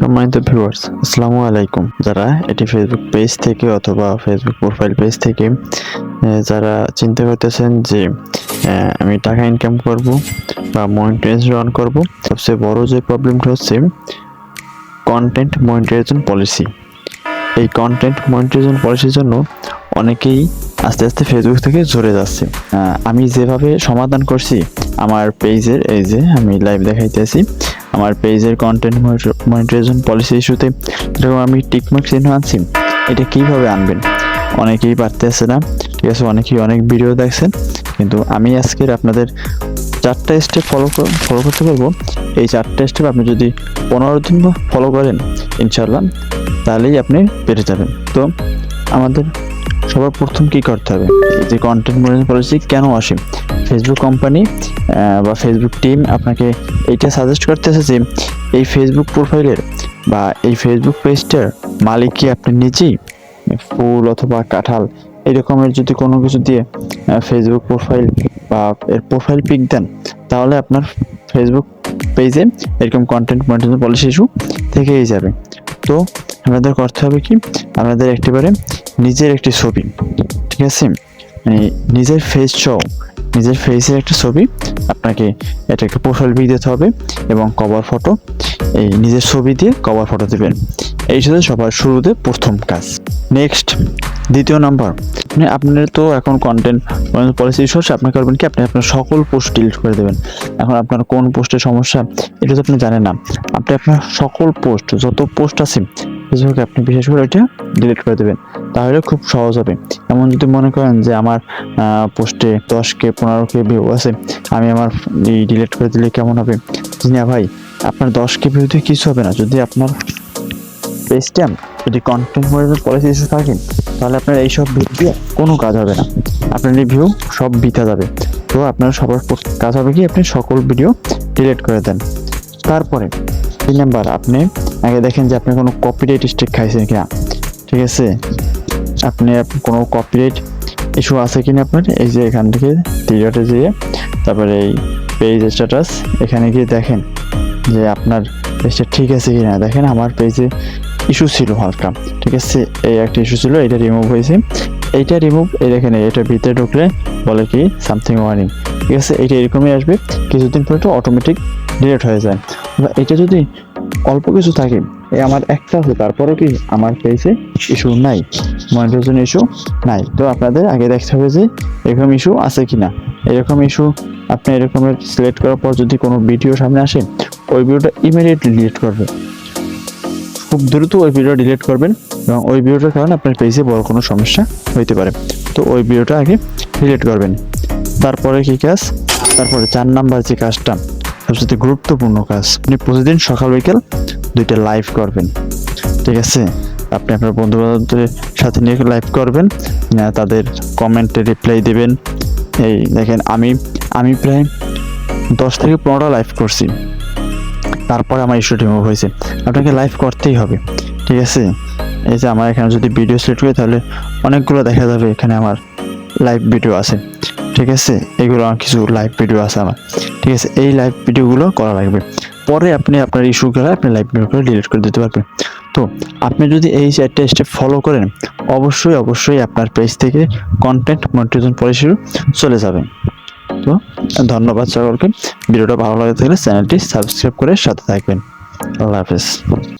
সম্মানিত ভিউয়ার্স আসসালামু আলাইকুম। যারা এটি ফেসবুক পেজ থেকে অথবা ফেসবুক প্রোফাইল পেজ থেকে যারা চিন্তা করতেছেন যে আমি টাকা ইনকাম করব বা মনিটাইজ রান করব, সবচেয়ে বড় যে প্রবলেমটা হচ্ছে কন্টেন্ট মনিটাইজেশন পলিসি এই কন্টেন্ট মনিটাইজেশন পলিসির জন্য অনেকেই আস্তে আস্তে ফেসবুক থেকে ঝরে যাচ্ছে। আমি যেভাবে সমাধান করছি, আমার পেজের এই যে আমি লাইভ দেখাইতেছি আমার পেজের কন্টেন্ট মনিটাইজেশন পলিসি ইস্যুতে যেরকম আমি টিকমার্ক চিহ্ন আনছি, এটা কীভাবে আনবেন? অনেকেই পারতে পারতেছে না, ঠিক আছে, অনেকেই অনেক ভিডিও দেখছেন, কিন্তু আমি আজকের আপনাদের চারটা স্টেপ ফলো ফলো করতে পারব। এই চারটা স্টেপ আপনি যদি পনেরো দিন ফলো করেন ইনশাল্লাহ তাহলেই আপনি পেরে যাবেন। তো আমাদের সবার প্রথম কি করতে হবে? যে কন্টেন্ট মনিটরিং পলিসি কেন আসে? ফেসবুক কোম্পানি বা ফেসবুক টিম আপনাকে এইটা সাজেস্ট করতেছে যে, এই ফেসবুক প্রোফাইলের বা এই ফেসবুক পেজটার মালিক কি আপনি নিজেই? ফুল অথবা কাঁঠাল, এরকমের যদি কোনো কিছু দিয়ে ফেসবুক প্রোফাইল বা এর প্রোফাইল পিক দেন, তাহলে আপনার ফেসবুক পেজে এরকম কন্টেন্ট মনিটরিং পলিসি ইস্যু থেকেই যাবে। তো আপনাদের করতে হবে কি? আপনাদের একেবারে নিজের একটি ছবি, ঠিক আছে? মানে নিজের ফেস সহ নিজের ফেসের একটা ছবি, আপনাকে এটা একটা প্রোফাইল পিক দিতে হবে এবং কভার ফটো এই নিজের ছবি দিয়ে কভার ফটো দেবেন। এই সাথে সবার শুরুতে প্রথম কাজ। নেক্সট দ্বিতীয় নাম্বার মানে আপনার তো এখন কন্টেন্ট পলিসি ইস্যু হচ্ছে আপনি করবেন কি, আপনি আপনার সকল পোস্ট ডিলিট করে দেবেন। এখন আপনার কোন পোস্টের সমস্যা, এটা তো আপনি জানেন না। আপনি আপনার সকল পোস্ট যত পোস্ট আছে ফেসবুকে আপনি বিশেষ করে এটা ডিলিট করে দেবেন। তাহলে খুব সহজ হবে। এমন যদি মনে করেন যে আমার পোস্টে দশ কে পনেরো কে ভিউ আছে, আমি আমার এই ডিলিট করে দিলে কেমন হবে? না ভাই, আপনার দশ কে ভিউতে কিছু হবে না। যদি আপনার পেজটা যদি কন্টেন্ট মনিটর পলিসি ইস্যু থাকে, তাহলে আপনার এইসব ভিউ দিয়ে কোনো কাজ হবে না। আপনার এই ভিউ সব বিতা যাবে। তো আপনার সবার কাজ হবে কি, আপনি সকল ভিডিও ডিলিট করে দেন। তারপরে, তিন নাম্বার, আপনি আগে দেখেন যে আপনি কোনো কপিরাইট স্ট্রিক খাইছেন কিনা, ঠিক আছে? আপনি কোনো কপিরাইট ইস্যু আছে কিনা আপনার? এই যে এখান থেকে থ্রিডটে যেয়ে তারপরে এই পেজ স্ট্যাটাস এখানে গিয়ে দেখেন যে আপনার পেজটা ঠিক আছে কিনা। দেখেন আমার পেজে ইস্যু ছিল হালকা, ঠিক আছে? এই একটা ইস্যু ছিল, এটা রিমুভ হয়েছে। এইটা রিমুভ এই দেখেন এটা ভিতরে ঢুকলে বলে কি সামথিং ওয়ার্নিং ঠিক আছে? এটা এরকমই আসবে, কিছুদিন পরে তো অটোমেটিক ডিলিট হয়ে যায়। এটা যদি অল্প কিছু থাকে। এই আমার একটা আছে তারপরেও কি আমার পেজে ইস্যু নাই? মনিটাইজেশন ইস্যু নাই। তো আপনাদের আগে দেখতে হবে যে এরকম ইস্যু আছে কি না এরকম ইস্যু আপনি এরকম সিলেক্ট করার পর যদি কোনো ভিডিও সামনে আসে, ওই ভিডিওটা ইমিডিয়েটলি ডিলিট করবে খুব দ্রুত ওই ভিডিও ডিলিট করবেন এবং ওই ভিডিওটার কারণে আপনার পেজে বড় কোনো সমস্যা হইতে পারে। তো ওই ভিডিওটা আগে ডিলিট করবেন। তারপরে কি কাজ? তারপরে চার নাম্বার যে কাজটা সবচেয়ে গুরুত্বপূর্ণ কাজ। আপনি প্রতিদিন সকাল, বিকেল দুইটা লাইভ করবেন। ঠিক আছে? আপনি আপনার বন্ধু বান্ধবদের সাথে নিয়ে লাইভ করবেন। তাদের কমেন্টে রিপ্লাই দেবেন। এই দেখেন, আমি আমি প্রায় দশ থেকে পনেরোটা লাইভ করছি। তারপরে আমার ইস্যু রিমুভ হয়েছে। আপনাকে লাইভ করতেই হবে। ঠিক আছে? এই যে আমার এখানে যদি ভিডিও সিলেক্ট করি তাহলে অনেকগুলো দেখা যাবে। এখানে আমার লাইভ ভিডিও আছে। ঠিক আছে? এগুলো কিছু লাইভ ভিডিও আছে আমার। ঠিক আছে, এই লাইভ ভিডিওগুলো করা লাগবে। পরে আপনি আপনার ইস্যু গেলে আপনি লাইভ ভিডিওগুলো ডিলিট করে দিতে পারবেন। তো, আপনি যদি এই চারটে স্টেপ ফলো করেন, অবশ্যই অবশ্যই আপনার পেজ থেকে কন্টেন্ট মনিটাইজেশন পলিসি চলে যাবে। তো, ধন্যবাদ সকলকে। ভিডিওটা ভালো লাগে থাকলে চ্যানেলটি সাবস্ক্রাইব করে সাথে থাকবেন। আল্লাহ হাফেজ।